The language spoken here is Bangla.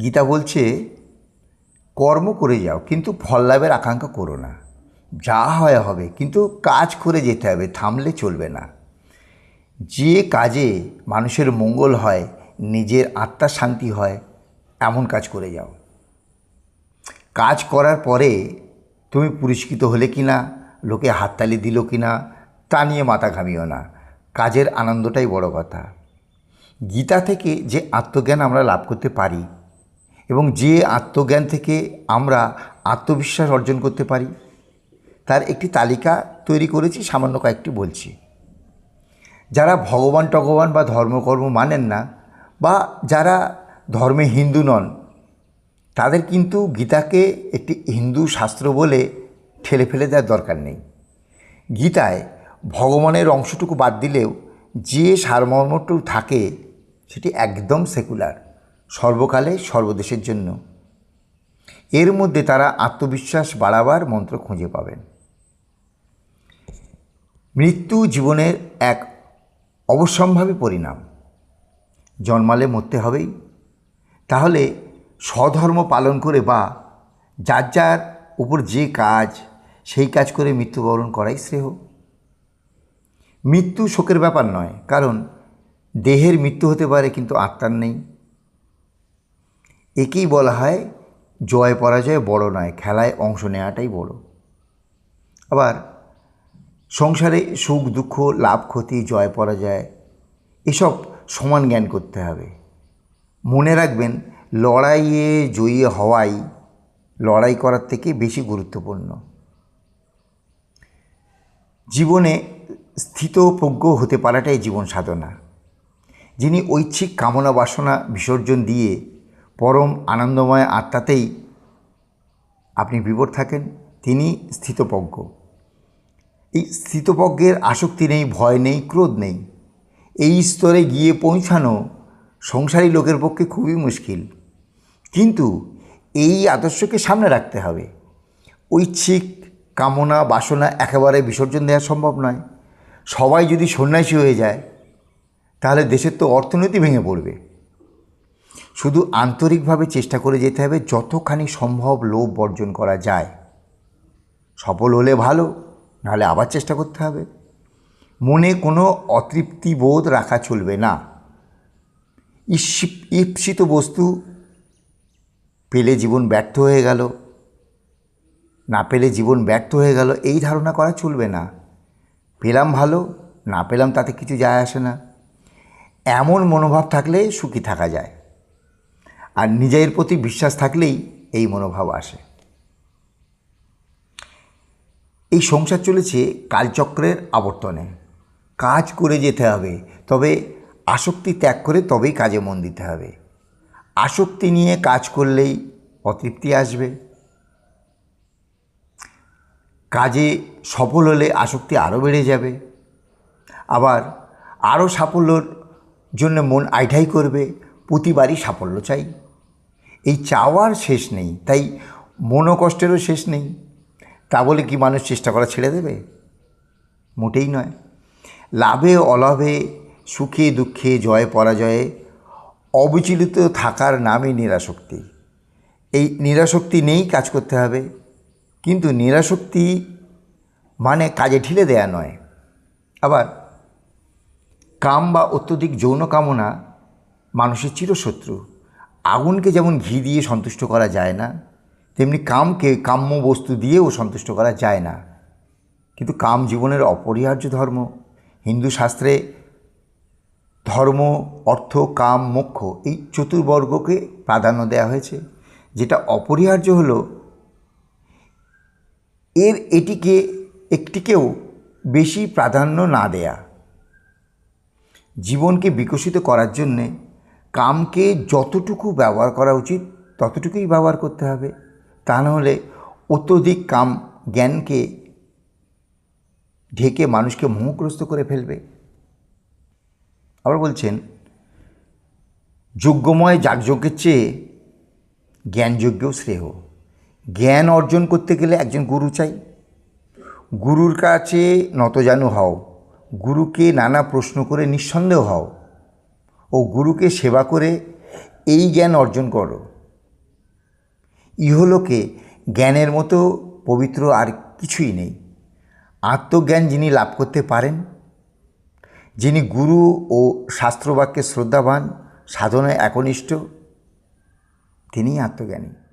গীতা বলছে, কর্ম করে যাও, কিন্তু ফল লাভের আকাঙ্ক্ষা করো না। যা হয় হবে, কিন্তু কাজ করে যেতে হবে, থামলে চলবে না। যে কাজে মানুষের মঙ্গল হয়, নিজের আত্মার শান্তি হয়, এমন কাজ করে যাও। কাজ করার পরে তুমি পুরস্কৃত হলে কি না, লোকে হাততালি দিল কি না, তা নিয়ে মাথা ঘামিও না। কাজের আনন্দটাই বড় কথা। গীতা থেকে যে আত্মজ্ঞান আমরা লাভ করতে পারি এবং যে আত্মজ্ঞান থেকে আমরা আত্মবিশ্বাস অর্জন করতে পারি, তার একটি তালিকা তৈরি করেছি, সামান্য কয়েকটি বলছি। যারা ভগবান টগবান বা ধর্মকর্ম মানেন না বা যারা ধর্মে হিন্দু নন, তাদের কিন্তু গীতাকে একটি হিন্দু শাস্ত্র বলে ঠেলে ফেলে দেওয়ার দরকার নেই। গীতায় ভগবানের অংশটুকু বাদ দিলেও যে সারমর্মটুকু থাকে, সেটি একদম সেকুলার। সর্বকালে সর্বদেশের জন্য। এর মধ্যে তারা আত্মবিশ্বাস বাড়াবার মন্ত্র খুঁজে পাবেন। মৃত্যু জীবনের এক অবশ্যম্ভাবী পরিণাম। জন্মালে মরতে হবেই। তাহলে স্বধর্ম পালন করে বা যার যার উপর যে কাজ, সেই কাজ করে মৃত্যুবরণ করাই শ্রেয়। মৃত্যু শোকের ব্যাপার নয়, কারণ দেহের মৃত্যু হতে পারে কিন্তু আত্মার নেই। একেই বলা হয় জয় পরাজয়, বড় নয়। খেলায় অংশ নেওয়াটাই বড়। আবার সংসারে সুখ, দুঃখ, লাভ, ক্ষতি, জয়, পরাজয়, এসব সমান জ্ঞান করতে হবে। মনে রাখবেন, লড়াইয়ে জয়ী হওয়াই লড়াই করার থেকে বেশি গুরুত্বপূর্ণ। জীবনে স্থিতপ্রজ্ঞ হতে পারাটাই জীবন সাধনা। যিনি ঐচ্ছিক কামনা বাসনা বিসর্জন দিয়ে পরম আনন্দময় আত্মাতেই আপনি বিবর থাকেন, তিনি স্থিতপজ্ঞ। এই স্থিতপজ্ঞের আসক্তি নেই, ভয় নেই, ক্রোধ নেই। এই স্তরে গিয়ে পৌঁছানো সংসারী লোকের পক্ষে খুবই মুশকিল। কিন্তু এই আদর্শকে সামনে রাখতে হবে। ঐচ্ছিক কামনা, বাসনা একেবারে বিসর্জন দেওয়া সম্ভব নয়। সবাই যদি সন্ন্যাসী হয়ে যায়, তাহলে দেশের তো অর্থনীতি ভেঙে পড়বে। শুধু আন্তরিকভাবে চেষ্টা করে যেতে হবে যতখানি সম্ভব লোভ বর্জন করা যায়। সফল হলে ভালো, নাহলে আবার চেষ্টা করতে হবে। মনে কোনো অতৃপ্তি বোধ রাখা চলবে না। ঈপ্সি- ঈপ্সিত বস্তু পেলে জীবন ব্যর্থ হয়ে গেল। না পেলে জীবন ব্যর্থ হয়ে গেল, এই ধারণা করা চলবে না। পেলাম ভালো, না পেলাম তাতে কিছু যায় আসে না। এমন মনোভাব থাকলে সুখী থাকা যায়। আর নিজের প্রতি বিশ্বাস থাকলেই এই মনোভাব আসে। এই সংসার চলেছে কালচক্রের আবর্তনে। কাজ করে যেতে হবে, তবে আসক্তি ত্যাগ করে তবেই কাজে মন দিতে হবে। আসক্তি নিয়ে কাজ করলেই অতৃপ্তি আসবে। কাজে সফল হলে আসক্তি আরও বেড়ে যাবে। আবার আরও সাফল্যর জন্য মন আইঠাই করবে, প্রতিবারই সাফল্য চাই। এই চাওয়ার শেষ নেই, তাই মনোকষ্টেরও শেষ নেই। তা বলে কি মানুষ চেষ্টা করা ছেড়ে দেবে? মোটেই নয়। লাভে, অলাভে, সুখে, দুঃখে, জয়, পরাজয়ে অবিচলিত থাকার নামই নিরাশক্তি। এই নিরাশক্তি নেই কাজ করতে হবে। কিন্তু নিরাশক্তি মানে কাজে ঢিলে দেয়া নয়। আবার কাম বা অত্যধিক যৌন কামনা মানুষের চিরশত্রু। আগুনকে যেমন ঘি দিয়ে সন্তুষ্ট করা যায় না, তেমনি কামকে কাম্য বস্তু দিয়েও সন্তুষ্ট করা যায় না। কিন্তু কাম জীবনের অপরিহার্য ধর্ম। হিন্দু শাস্ত্রে ধর্ম, অর্থ, কাম, মোক্ষ এই চতুর্বর্গকে প্রাধান্য দেওয়া হয়েছে। যেটা অপরিহার্য হলো, এর এটিকে, একটিকেও বেশি প্রাধান্য না দেয়া। জীবনকে বিকশিত করার জন্যে কামকে যতটুকু ব্যবহার করা উচিত, ততটুকুই ব্যবহার করতে হবে। তা নাহলে অত্যধিক কাম জ্ঞানকে ঢেকে মানুষকে মোহগ্রস্ত করে ফেলবে। আবার বলছেন যোগ্যময় যাগযজ্ঞের চেয়ে জ্ঞানযজ্ঞও শ্রেয়। জ্ঞান অর্জন করতে গেলে একজন গুরু চাই। গুরুর কাছে নতজানু হও। গুরুকে নানা প্রশ্ন করে নিঃসন্দেহ হও। ও গুরুকে সেবা করে এই জ্ঞান অর্জন করো। ইহলোকে জ্ঞানের মতো পবিত্র আর কিছুই নেই। আত্মজ্ঞান যিনি লাভ করতে পারেন, যিনি গুরু ও শাস্ত্রবাক্যে শ্রদ্ধাবান, সাধনায় একনিষ্ঠ, তিনিই আত্মজ্ঞানী।